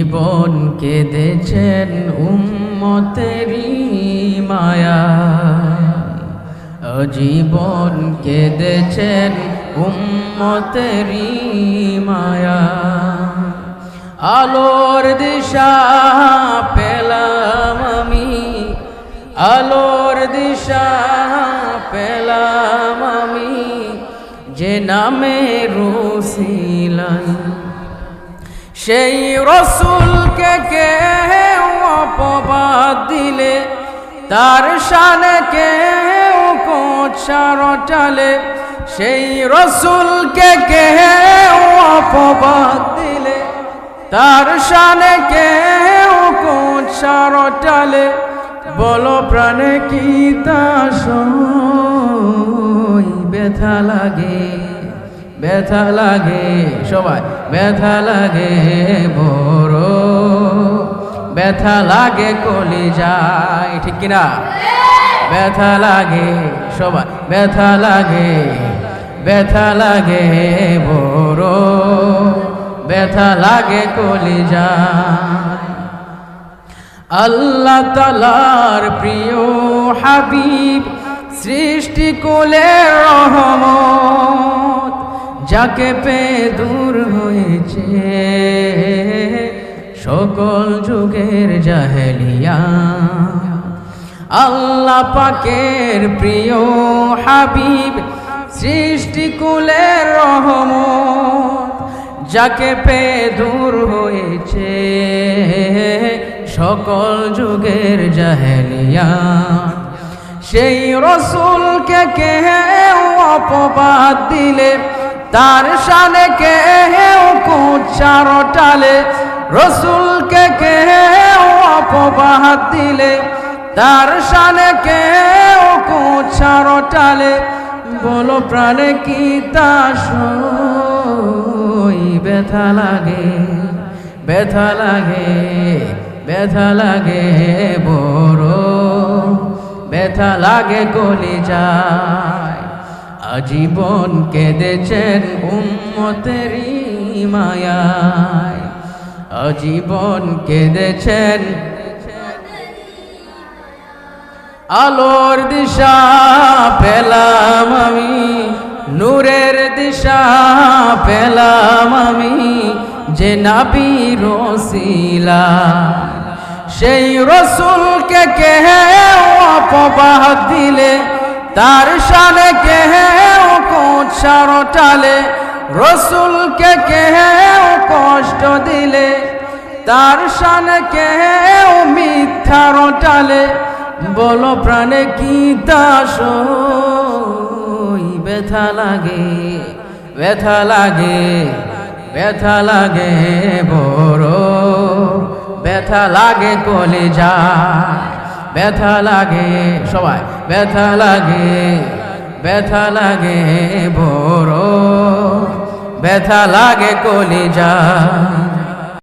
জীবন কেঁদেছেন উম্মতেরি মায়া। জীবন কেঁদেছেন উম্মতেরি মায়া। আলোর দিশা পেলাম আমি, আলোর দিশা পেলাম আমি, যে নামে রসিলাই সেই রসুলকে কে অপবাদ দিলে, তার শানে কে টালে সেই রসুলকে কে অপবাদ দিলে, তার শানে কে টালে বলো প্রাণে কি তা ব্যথা লাগে ব্যথা লাগে সবাই। ব্যথা লাগে বড় ব্যথা লাগে কলি যায় ঠিক কিনা? ব্যথা লাগে সবাই ব্যথা লাগে ব্যথা লাগে বড় ব্যথা লাগে কলি যায় আল্লাহ তালার প্রিয় হাবিব, সৃষ্টি কোলের রহমত। যাকে পে দূর হয়েছে, সকল যুগের জাহেলিয়া। আল্লাহ পাকের প্রিয় হাবিব, সৃষ্টি কুলের রহমত, যাকে পে দূর হয়েছে, সকল যুগের জাহেলিয়া। সেই রসুলকে কে অপবাদ দিলে তার শানে কে কুচার টালে, রসুলকে কে অপবাদ দিলে। তার শানে কে কুচার টালে, বলো প্রাণে কি তা সই? ব্যথা লাগে ব্যথা লাগে ব্যথা লাগে বড়। ব্যথা লাগে যায় আজীবন কেঁদেছেন উম্মতেরি মায়ায়। আজীবন কেঁদেছেন আলোর দিশা পেলাম আমি, নূরের দিশা পেলাম আমি, যে নাবি রসিলা সেই রসুলকে কে অপবাদ দিলে, তার শানে কে কোচার টালে রসুলকে কে কষ্ট দিলে, তার শানে কে মিথ্যার টালে, বলো প্রাণে কি দাস ব্যথা লাগে ব্যথা লাগে ব্যথা লাগে বড়, ব্যথা লাগে কলে যা ব্যথা লাগে সবাই, ব্যথা লাগে। ব্যথা লাগে বড় ব্যথা লাগে কলে যা